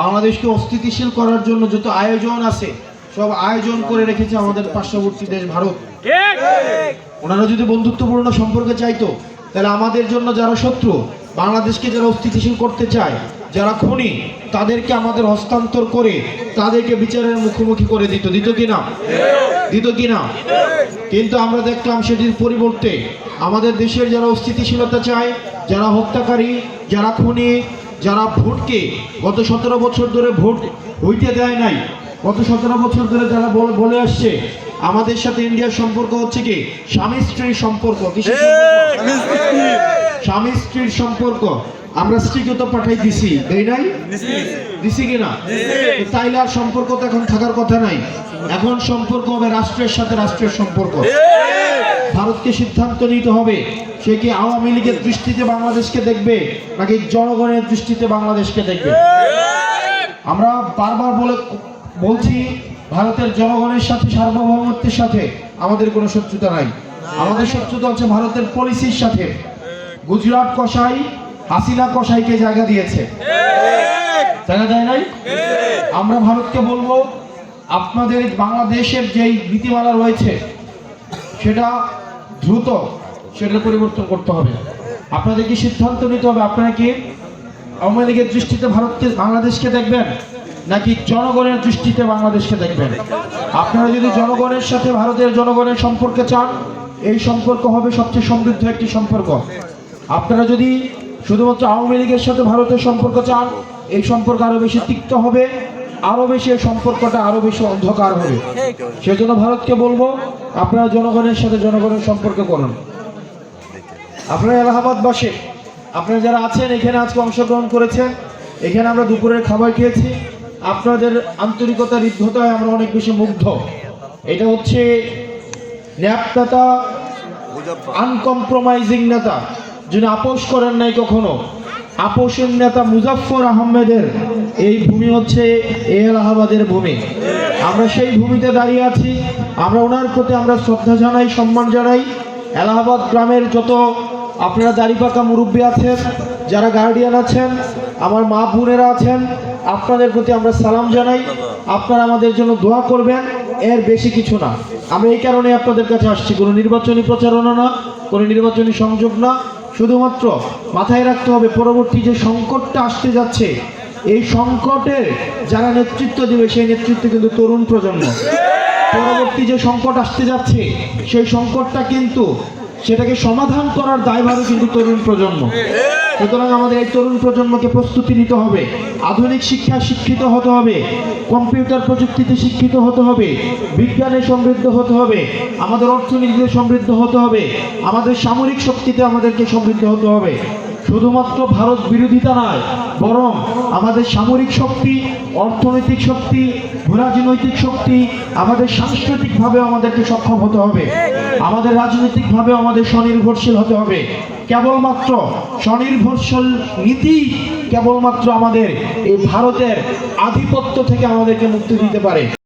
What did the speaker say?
বাংলাদেশকে অস্থিতিশীল করার জন্য যত আয়োজন আছে, সব আয়োজন করে রেখেছে আমাদের পার্শ্ববর্তী দেশ ভারত। ওনারা যদি বন্ধুত্বপূর্ণ সম্পর্কে চাইতো, তাহলে আমাদের জন্য যারা শত্রু, বাংলাদেশকে যারা অস্থিতিশীল করতে চায়, যারা খুনি, তাদেরকে আমাদের হস্তান্তর করে তাদেরকে বিচারের মুখোমুখি করে দিত। দিত কিনা দিত কিনা কিন্তু আমরা দেখলাম সেটির পরিবর্তে আমাদের দেশের যারা অস্থিতিশীলতা চায়, যারা হত্যাকারী, যারা খুনি যারা ভোটকে গত সতেরো বছর ধরে ভোট হইতে দেয় নাই গত সতেরো বছর ধরে যারা বলে- আসছে আমাদের সাথে ইন্ডিয়ার সম্পর্ক হচ্ছে কি? স্বামী স্ত্রীর সম্পর্ক। স্বামী স্ত্রীর সম্পর্ক। আমরা স্ত্রীকে তো পাঠাই দিছি তাই নাই? দিছি। কিনা তাইলে আর সম্পর্ক তো এখন থাকার কথা নাই। এখন সম্পর্ক হবে রাষ্ট্রের সাথে রাষ্ট্রের সম্পর্ক। ভারতকে সিদ্ধান্ত নিতে হবে। সে কি আওয়ামী লীগের দৃষ্টিতে বাংলাদেশকে দেখবে, নাকি জনগণের দৃষ্টিতে বাংলাদেশকে দেখবে? আমরা বারবার বলে বলছি, ভারতের জনগণের সাথে, সার্বভৌমত্বের সাথে আমাদের কোনো শত্রুতা নাই। আমাদের শত্রুতা হচ্ছে ভারতের পলিসির সাথে। গুজরাট কসাই, হাসিনা কসাইকে জায়গা দিয়েছে। জায়গা দেয় নাই? আমরা ভারতকে বলব, আপনাদের বাংলাদেশের যেই নীতিমালা রয়েছে, সেটা দ্রুত সেটা পরিবর্তন করতে হবে। আপনাদেরকে সিদ্ধান্ত নিতে হবে? আপনারা কি আওয়ামী লীগের দৃষ্টিতে ভারতকে, বাংলাদেশকে দেখবেন? নাকি জনগণের দৃষ্টিতে বাংলাদেশকে দেখবেন? আপনারা যদি জনগণের সাথে ভারতের জনগণের সম্পর্কে চান, এই সম্পর্ক হবে সবচেয়ে সমৃদ্ধ একটি সম্পর্ক। আপনারা যদি শুধুমাত্র আওয়ামী লীগের সাথে ভারতের সম্পর্ক চান, এই সম্পর্ক আরও বেশি তিক্ত হবে। আরও বেশি এই সম্পর্কটা আরও বেশি অন্ধকার হবে। সেজন্য ভারতকে বলব আপনারা জনগণের সাথে জনগণের সম্পর্ক করুন। আপনারা এলাহাবাদ এলাহাবাদবাসী আপনারা যারা আছেন এখানে আজকে অংশগ্রহণ করেছেন এখানে আমরা দুপুরের খাবার খেয়েছি। আপনাদের আন্তরিকতা হৃদ্ধতায় আমরা অনেক বেশি মুগ্ধ। এটা হচ্ছে ন্যাপনেতা আনকম্প্রোমাইজিং নেতা যিনি আপোষ করেন নাই কখনো। আপোষের নেতা মুজাফফর আহমেদের এই ভূমি হচ্ছে এলাহাবাদের ভূমি। আমরা সেই ভূমিতে দাঁড়িয়ে আছি। আমরা ওনার প্রতি আমরা শ্রদ্ধা জানাই, সম্মান জানাই। এলাহাবাদ গ্রামের যত আপনারা দাড়িপাকা মুরব্বী আছেন, যারা গার্ডিয়ান আছেন, আমার মা বোনেরা আছেন, আপনাদের প্রতি আমরা সালাম জানাই। আপনারা আমাদের জন্য দোয়া করবেন, এর বেশি কিছু না। আমরা এই কারণে আপনাদের কাছে আসছি। কোনো নির্বাচনী প্রচারণা না, কোনো নির্বাচনী সংযোগ না। শুধুমাত্র মাথায় রাখতে হবে, পরবর্তী যে সংকটটা আসতে যাচ্ছে, এই সংকটের যারা নেতৃত্ব দেবে, সেই নেতৃত্ব কিন্তু তরুণ প্রজন্ম। পরবর্তী যে সংকট আসতে যাচ্ছে, সেই সংকটটা কিন্তু সেটাকে সমাধান করার দায়ভারও কিন্তু তরুণ প্রজন্ম। সুতরাং আমাদের এই তরুণ প্রজন্মকে প্রস্তুতি নিতে হবে। আধুনিক শিক্ষা শিক্ষিত হতে হবে। কম্পিউটার প্রযুক্তিতে শিক্ষিত হতে হবে। বিজ্ঞানে সমৃদ্ধ হতে হবে। আমাদের অর্থনীতিতে সমৃদ্ধ হতে হবে। আমাদের সামরিক শক্তিতে আমাদেরকে সমৃদ্ধ হতে হবে। শুধুমাত্র ভারত বিরোধিতা নয়, বরং আমাদের সামরিক শক্তি, অর্থনৈতিক শক্তি রাজনৈতিক শক্তি, আমাদের সাংস্কৃতিকভাবে আমাদেরকে সক্ষম হতে হবে। আমাদের রাজনৈতিকভাবে আমাদের স্বনির্ভরশীল হতে হবে। কেবলমাত্র স্বনির্ভরশীল নীতি কেবলমাত্র আমাদের এই ভারতের আধিপত্য থেকে আমাদেরকে মুক্তি দিতে পারে।